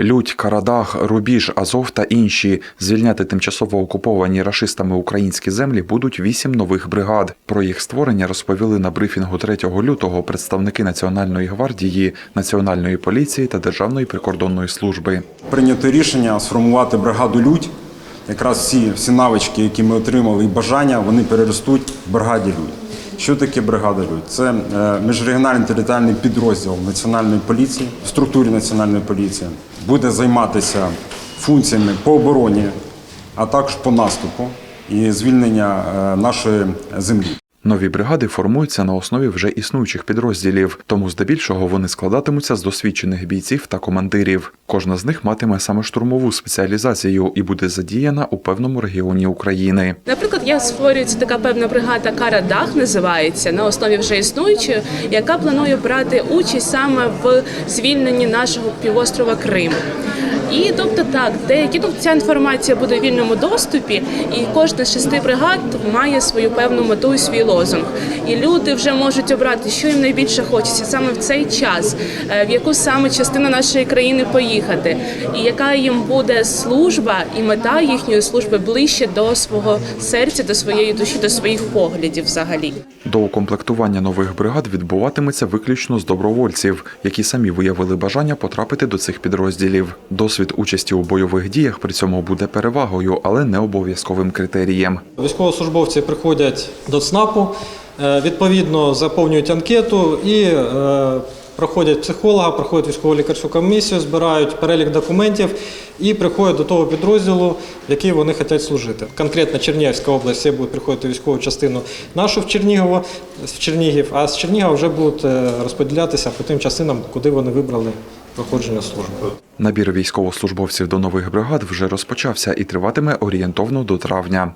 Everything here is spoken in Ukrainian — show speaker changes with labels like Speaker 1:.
Speaker 1: Лють, Карадах, Рубіж, Азов та інші звільняти тимчасово окуповані рашистами українські землі будуть вісім нових бригад. Про їх створення розповіли на брифінгу 3 лютого представники Національної гвардії, Національної поліції та Державної прикордонної служби.
Speaker 2: Прийнято рішення сформувати бригаду Людь. Якраз всі, всі навички, які ми отримали, і бажання, вони переростуть в бригаді Людь. Що таке бригада Людь? Це е, міжрегіональний територіальний підрозділ Національної поліції в структурі Національної поліції. Буде займатися функціями по обороні, а також по наступу і звільнення е, нашої землі.
Speaker 1: Нові бригади формуються на основі вже існуючих підрозділів, тому здебільшого вони складатимуться з досвідчених бійців та командирів. Кожна з них матиме саме штурмову спеціалізацію і буде задіяна у певному регіоні України.
Speaker 3: Наприклад, я створюється така певна бригада Карадах називається на основі вже існуючої, яка планує брати участь саме в звільненні нашого півострова Крим. І тобто так, деякі тут ця інформація буде в вільному доступі, і кожна з шести бригад має свою певну мету і свій лозунг. І люди вже можуть обрати, що їм найбільше хочеться саме в цей час, е, в яку саме частину нашої країни поїхати, і яка їм буде служба і мета їхньої служби ближче до свого серця, до своєї душі, до своїх поглядів взагалі.
Speaker 1: До укомплектування нових бригад відбуватиметься виключно з добровольців, які самі виявили бажання потрапити до цих підрозділів. Досвід участі у бойових діях при цьому буде перевагою, але не обов'язковим критерієм.
Speaker 4: Військовослужбовці приходять до ЦНАПу, е, відповідно заповнюють анкету і е, проходять психолога, проходять військово лікарську комісію, збирають перелік документів і приходять до того підрозділу, в який вони хочуть служити. Конкретно Чернігівська область всі приходити військову частину нашу в Чернігово, в Чернігів, а з Чернігова вже будуть е, розподілятися по тим частинам, куди вони вибрали проходження служби.
Speaker 1: Набір військовослужбовців до нових бригад вже розпочався і триватиме орієнтовно до травня.